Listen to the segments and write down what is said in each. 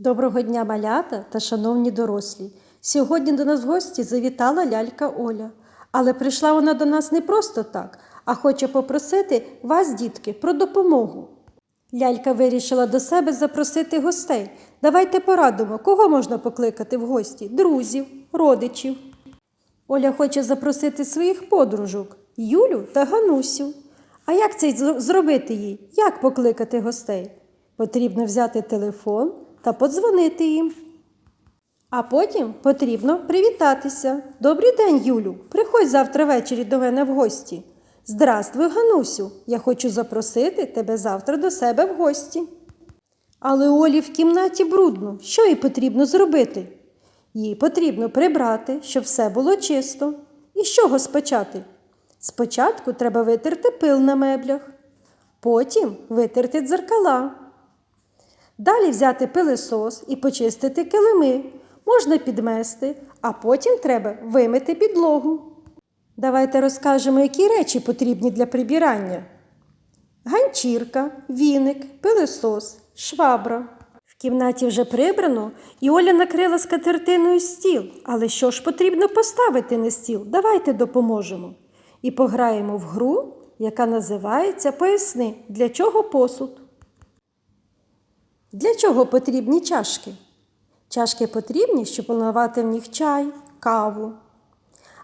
Доброго дня, малята та шановні дорослі. Сьогодні до нас в гості завітала лялька Оля. Але прийшла вона до нас не просто так, а хоче попросити вас, дітки, про допомогу. Лялька вирішила до себе запросити гостей. Давайте порадимо, кого можна покликати в гості: друзів, родичів. Оля хоче запросити своїх подружок Юлю та Ганусю. А як це зробити їй? Як покликати гостей? Потрібно взяти телефон та подзвонити їм. А потім потрібно привітатися. Добрий день, Юлю. Приходь завтра ввечері до мене в гості. Здравствуй, Ганусю. Я хочу запросити тебе завтра до себе в гості. Але Олі в кімнаті брудно. Що їй потрібно зробити? Їй потрібно прибрати, щоб все було чисто. І з чого спочати? Спочатку треба витерти пил на меблях, потім витерти дзеркала. Далі взяти пилисос і почистити килими. Можна підмести, а потім треба вимити підлогу. Давайте розкажемо, які речі потрібні для прибирання. Ганчірка, віник, пилисос, швабра. В кімнаті вже прибрано, і Оля накрила скатертиною стіл. Але що ж потрібно поставити на стіл? Давайте допоможемо. І пограємо в гру, яка називається Поясни, для чого посуд. Для чого потрібні чашки? Чашки потрібні, щоб наливати в них чай, каву.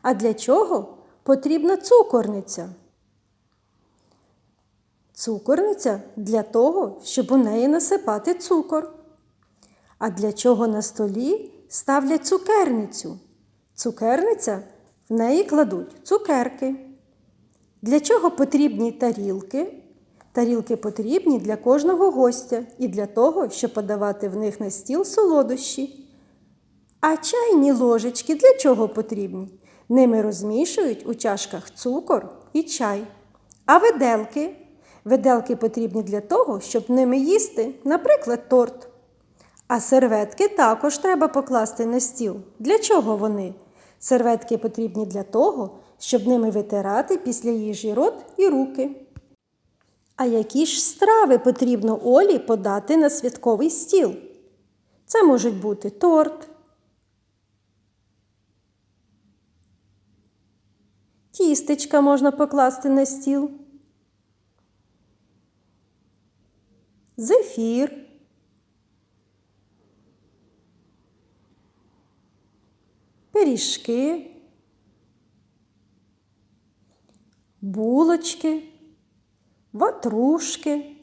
А для чого потрібна цукорниця? Цукорниця для того, щоб у неї насипати цукор. А для чого на столі ставлять цукерницю? Цукерниця в неї кладуть цукерки. Для чого потрібні тарілки? Тарілки потрібні для кожного гостя і для того, щоб подавати в них на стіл солодощі. А чайні ложечки для чого потрібні? Ними розмішують у чашках цукор і чай. А виделки? Виделки потрібні для того, щоб ними їсти, наприклад, торт. А серветки також треба покласти на стіл. Для чого вони? Серветки потрібні для того, щоб ними витирати після їжі рот і руки. А які ж страви потрібно Олі подати на святковий стіл? Це можуть бути торт, тістечка можна покласти на стіл, зефір, пиріжки, булочки, ватрушки.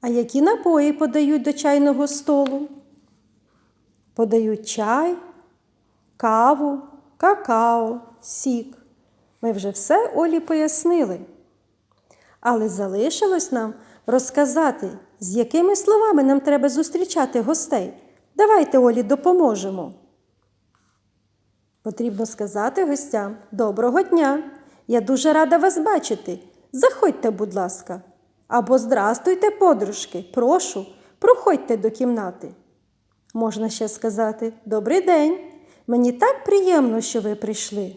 А які напої подають до чайного столу? Подають чай, каву, какао, сік. Ми вже все Олі пояснили. Але залишилось нам розказати, з якими словами нам треба зустрічати гостей. Давайте Олі допоможемо. Потрібно сказати гостям доброго дня. Я дуже рада вас бачити. Заходьте, будь ласка. Або здрастуйте, подружки, прошу, проходьте до кімнати. Можна ще сказати Добрий день. Мені так приємно, що ви прийшли.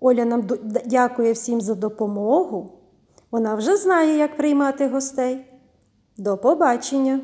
Оля нам дякує всім за допомогу. Вона вже знає, як приймати гостей. До побачення!